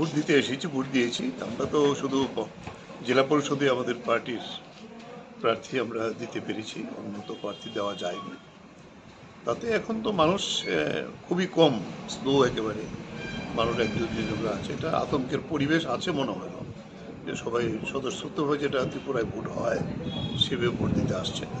Vote দিতে এসেছি, vote দিয়েছি। আমরা তো শুধু জেলা পরিষদে আমাদের পার্টির প্রার্থী আমরা দিতে পেরেছি অন্য তো প্রার্থী দেওয়া যায়নি। তাতে এখন তো মানুষ খুবই কম, স্লো একেবারে মানুষ এক দুই জন আছে। এটা আতঙ্কের পরিবেশ আছে মনে হয় না, যে সবাই স্বতঃস্ফূর্তভাবে যেটা ত্রিপুরায় ভোট হয়, সেভাবে ভোট দিতে আসছে না।